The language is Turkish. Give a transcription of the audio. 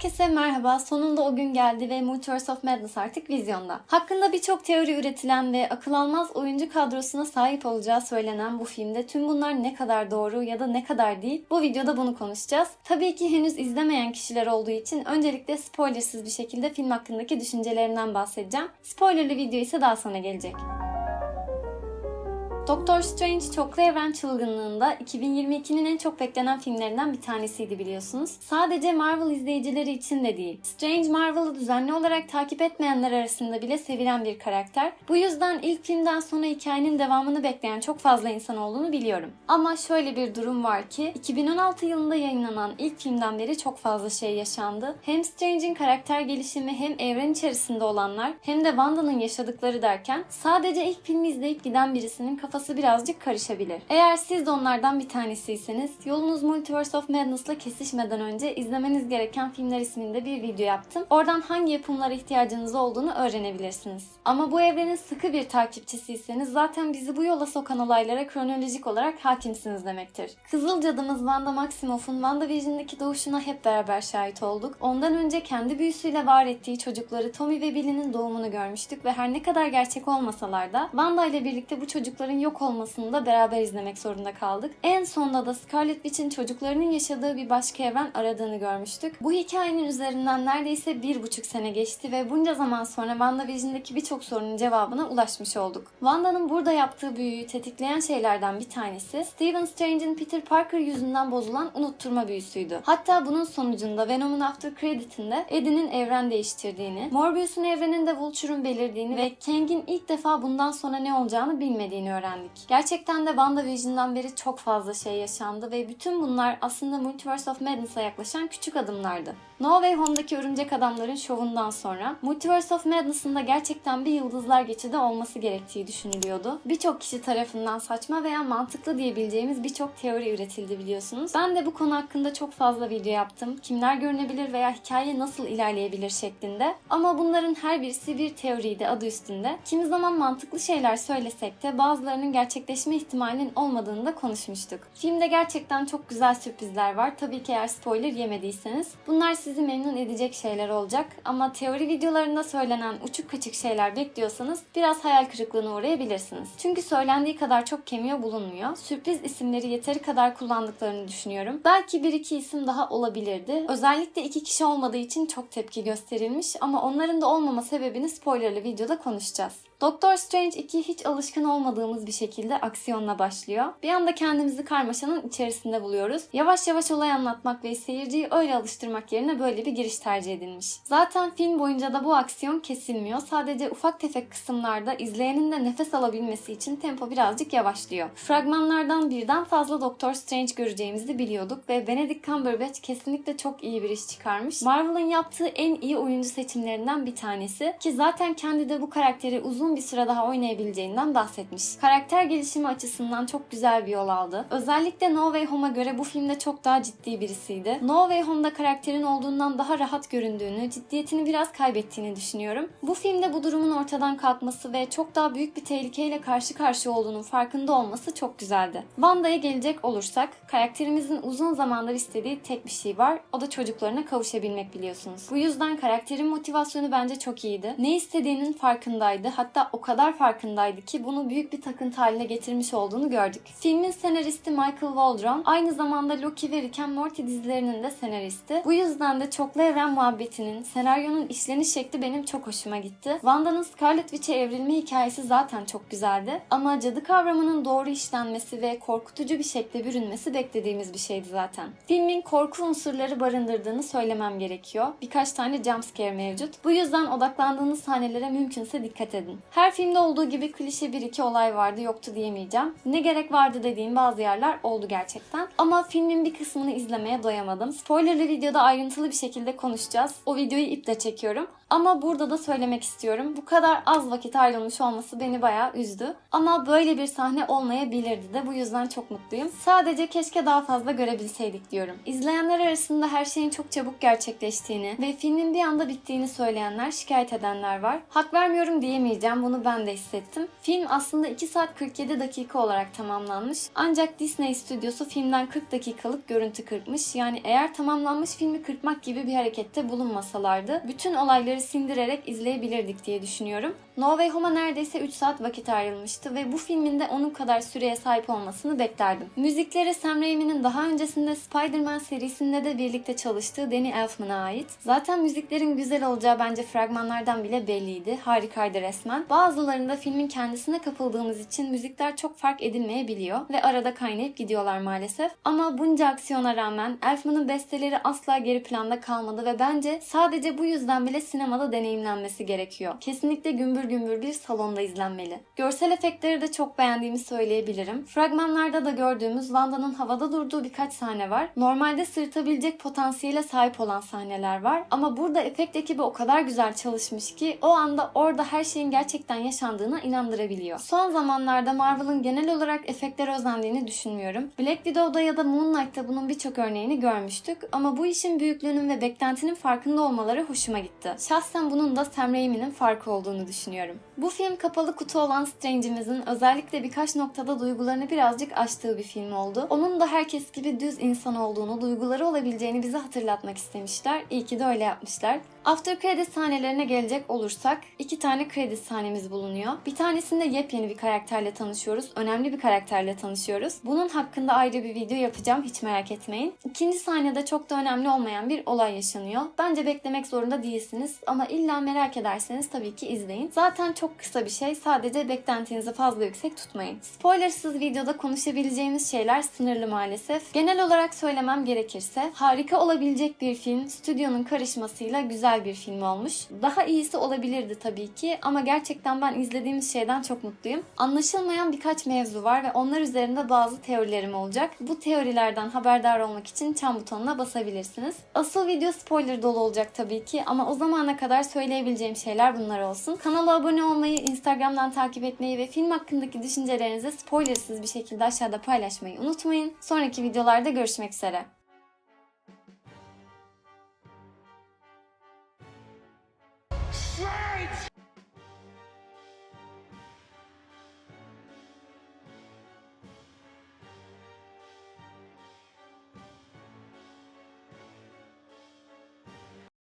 Herkese merhaba. Sonunda o gün geldi ve Multiverse of Madness artık vizyonda. Hakkında birçok teori üretilen ve akıl almaz oyuncu kadrosuna sahip olacağı söylenen bu filmde tüm bunlar ne kadar doğru ya da ne kadar değil bu videoda bunu konuşacağız. Tabii ki henüz izlemeyen kişiler olduğu için öncelikle spoilersız bir şekilde film hakkındaki düşüncelerimden bahsedeceğim. Spoilerlı video ise daha sonra gelecek. Doctor Strange Çoklu Evren Çılgınlığında 2022'nin en çok beklenen filmlerinden bir tanesiydi biliyorsunuz. Sadece Marvel izleyicileri için de değil. Strange Marvel'ı düzenli olarak takip etmeyenler arasında bile sevilen bir karakter. Bu yüzden ilk filmden sonra hikayenin devamını bekleyen çok fazla insan olduğunu biliyorum. Ama şöyle bir durum var ki 2016 yılında yayınlanan ilk filmden beri çok fazla şey yaşandı. Hem Strange'in karakter gelişimi hem evren içerisinde olanlar hem de Wanda'nın yaşadıkları derken sadece ilk filmi izleyip giden birisinin kafası birazcık karışabilir. Eğer siz de onlardan bir tanesiyseniz yolunuz Multiverse of Madness'la kesişmeden önce izlemeniz gereken filmler isminde bir video yaptım. Oradan hangi yapımlara ihtiyacınız olduğunu öğrenebilirsiniz. Ama bu evrenin sıkı bir takipçisiyseniz zaten bizi bu yola sokan olaylara kronolojik olarak hakimsiniz demektir. Kızıl cadımız Wanda Maximoff'un WandaVision'daki doğuşuna hep beraber şahit olduk. Ondan önce kendi büyüsüyle var ettiği çocukları Tommy ve Billy'nin doğumunu görmüştük ve her ne kadar gerçek olmasalar da Wanda ile birlikte bu çocukların yok olmasını da beraber izlemek zorunda kaldık. En sonunda da Scarlet Witch'in çocuklarının yaşadığı bir başka evren aradığını görmüştük. Bu hikayenin üzerinden neredeyse bir buçuk sene geçti ve bunca zaman sonra WandaVision'daki birçok sorunun cevabına ulaşmış olduk. Wanda'nın burada yaptığı büyüyü tetikleyen şeylerden bir tanesi Stephen Strange'in Peter Parker yüzünden bozulan unutturma büyüsüydü. Hatta bunun sonucunda Venom'un After Credit'inde Eddie'nin evren değiştirdiğini, Morbius'un evreninde Vulture'un belirdiğini ve Kang'in ilk defa bundan sonra ne olacağını bilmediğini öğrendik. Gerçekten de WandaVision'dan beri çok fazla şey yaşandı ve bütün bunlar aslında Multiverse of Madness'a yaklaşan küçük adımlardı. No Way Home'daki Örümcek Adamların şovundan sonra Multiverse of Madness'ın da gerçekten bir yıldızlar geçidi olması gerektiği düşünülüyordu. Birçok kişi tarafından saçma veya mantıklı diyebileceğimiz birçok teori üretildi biliyorsunuz. Ben de bu konu hakkında çok fazla video yaptım. Kimler görünebilir veya hikaye nasıl ilerleyebilir şeklinde. Ama bunların her birisi bir teoriydi adı üstünde. Kimi zaman mantıklı şeyler söylesek de bazılarının gerçekleşme ihtimalinin olmadığını da konuşmuştuk. Filmde gerçekten çok güzel sürprizler var. Tabii ki eğer spoiler yemediyseniz. Bunlar sizi memnun edecek şeyler olacak. Ama teori videolarında söylenen uçuk kaçık şeyler bekliyorsanız biraz hayal kırıklığına uğrayabilirsiniz. Çünkü söylendiği kadar çok cameo bulunmuyor. Sürpriz isimleri yeteri kadar kullandıklarını düşünüyorum. Belki bir iki isim daha olabilirdi. Özellikle iki kişi olmadığı için çok tepki gösterilmiş ama onların da olmama sebebini spoilerlı videoda konuşacağız. Doctor Strange 2 hiç alışkın olmadığımız bir şekilde aksiyonla başlıyor. Bir anda kendimizi karmaşanın içerisinde buluyoruz. Yavaş yavaş olay anlatmak ve seyirciyi öyle alıştırmak yerine böyle bir giriş tercih edilmiş. Zaten film boyunca da bu aksiyon kesilmiyor. Sadece ufak tefek kısımlarda izleyenin de nefes alabilmesi için tempo birazcık yavaşlıyor. Fragmanlardan birden fazla Doctor Strange göreceğimizi biliyorduk ve Benedict Cumberbatch kesinlikle çok iyi bir iş çıkarmış. Marvel'ın yaptığı en iyi oyuncu seçimlerinden bir tanesi ki zaten kendi de bu karakteri uzun bir süre daha oynayabileceğinden bahsetmiş. Karakter gelişimi açısından çok güzel bir yol aldı. Özellikle No Way Home'a göre bu filmde çok daha ciddi birisiydi. No Way Home'da karakterin olduğundan daha rahat göründüğünü, ciddiyetini biraz kaybettiğini düşünüyorum. Bu filmde bu durumun ortadan kalkması ve çok daha büyük bir tehlikeyle karşı karşıya olduğunun farkında olması çok güzeldi. Wanda'ya gelecek olursak, karakterimizin uzun zamandır istediği tek bir şey var. O da çocuklarına kavuşabilmek biliyorsunuz. Bu yüzden karakterin motivasyonu bence çok iyiydi. Ne istediğinin farkındaydı. Hatta o kadar farkındaydı ki bunu büyük bir takıntı haline getirmiş olduğunu gördük. Filmin senaristi Michael Waldron, aynı zamanda Loki ve Rick and Morty dizilerinin de senaristi. Bu yüzden de çoklu evren muhabbetinin, senaryonun işleniş şekli benim çok hoşuma gitti. Wanda'nın Scarlet Witch'e evrilme hikayesi zaten çok güzeldi. Ama cadı kavramının doğru işlenmesi ve korkutucu bir şekilde bürünmesi beklediğimiz bir şeydi zaten. Filmin korku unsurları barındırdığını söylemem gerekiyor. Birkaç tane jumpscare mevcut. Bu yüzden odaklandığınız sahnelere mümkünse dikkat edin. Her filmde olduğu gibi klişe bir iki olay vardı yoktu diyemeyeceğim. Ne gerek vardı dediğim bazı yerler oldu gerçekten. Ama filmin bir kısmını izlemeye doyamadım. Spoilerlı videoda ayrıntılı bir şekilde konuşacağız. O videoyu iple çekiyorum. Ama burada da söylemek istiyorum. Bu kadar az vakit ayrılmış olması beni bayağı üzdü. Ama böyle bir sahne olmayabilirdi de bu yüzden çok mutluyum. Sadece keşke daha fazla görebilseydik diyorum. İzleyenler arasında her şeyin çok çabuk gerçekleştiğini ve filmin bir anda bittiğini söyleyenler, şikayet edenler var. Hak vermiyorum diyemeyeceğim. Bunu ben de hissettim. Film aslında 2 saat 47 dakika olarak tamamlanmış. Ancak Disney stüdyosu filmden 40 dakikalık görüntü kırpmış. Yani eğer tamamlanmış filmi kırpmak gibi bir harekette bulunmasalardı bütün olayları sindirerek izleyebilirdik diye düşünüyorum. No Way Home'a neredeyse 3 saat vakit ayrılmıştı ve bu filmin de onun kadar süreye sahip olmasını beklerdim. Müzikleri Sam Raimi'nin daha öncesinde Spider-Man serisinde de birlikte çalıştığı Danny Elfman'a ait. Zaten müziklerin güzel olacağı bence fragmanlardan bile belliydi. Harikaydı resmen. Bazılarında filmin kendisine kapıldığımız için müzikler çok fark edilmeyebiliyor ve arada kaynayıp gidiyorlar maalesef. Ama bunca aksiyona rağmen Elfman'ın besteleri asla geri planda kalmadı ve bence sadece bu yüzden bile sinemada deneyimlenmesi gerekiyor. Kesinlikle gümbür gümbür bir salonda izlenmeli. Görsel efektleri de çok beğendiğimi söyleyebilirim. Fragmanlarda da gördüğümüz Wanda'nın havada durduğu birkaç sahne var. Normalde sırıtabilecek potansiyele sahip olan sahneler var. Ama burada efekt ekibi o kadar güzel çalışmış ki o anda orada her şeyin gerçekten yaşandığına inandırabiliyor. Son zamanlarda Marvel'ın genel olarak efektlere özendiğini düşünmüyorum. Black Widow'da ya da Moon bunun birçok örneğini görmüştük. Ama bu işin büyüklüğünün ve beklentinin farkında olmaları hoşuma gitti. Şahsen bunun da Sam Raimi'nin farkı olduğunu düşünüyorum. Bu film kapalı kutu olan Strange'imizin özellikle birkaç noktada duygularını birazcık aştığı bir film oldu. Onun da herkes gibi düz insan olduğunu, duyguları olabileceğini bize hatırlatmak istemişler. İyi ki de öyle yapmışlar. After credit sahnelerine gelecek olursak iki tane kredi sahnemiz bulunuyor. Bir tanesinde yepyeni bir karakterle tanışıyoruz. Önemli bir karakterle tanışıyoruz. Bunun hakkında ayrı bir video yapacağım hiç merak etmeyin. İkinci sahnede çok da önemli olmayan bir olay yaşanıyor. Bence beklemek zorunda değilsiniz ama illa merak ederseniz tabii ki izleyin. Zaten çok kısa bir şey. Sadece beklentinizi fazla yüksek tutmayın. Spoilersız videoda konuşabileceğimiz şeyler sınırlı maalesef. Genel olarak söylemem gerekirse harika olabilecek bir film stüdyonun karışmasıyla güzel bir film olmuş. Daha iyisi olabilirdi tabii ki ama gerçekten ben izlediğimiz şeyden çok mutluyum. Anlaşılmayan birkaç mevzu var ve onlar üzerinde bazı teorilerim olacak. Bu teorilerden haberdar olmak için çan butonuna basabilirsiniz. Asıl video spoiler dolu olacak tabii ki ama o zamana kadar söyleyebileceğim şeyler bunlar olsun. Kanala abone olmayı, Instagram'dan takip etmeyi ve film hakkındaki düşüncelerinizi spoilersız bir şekilde aşağıda paylaşmayı unutmayın. Sonraki videolarda görüşmek üzere. Strange!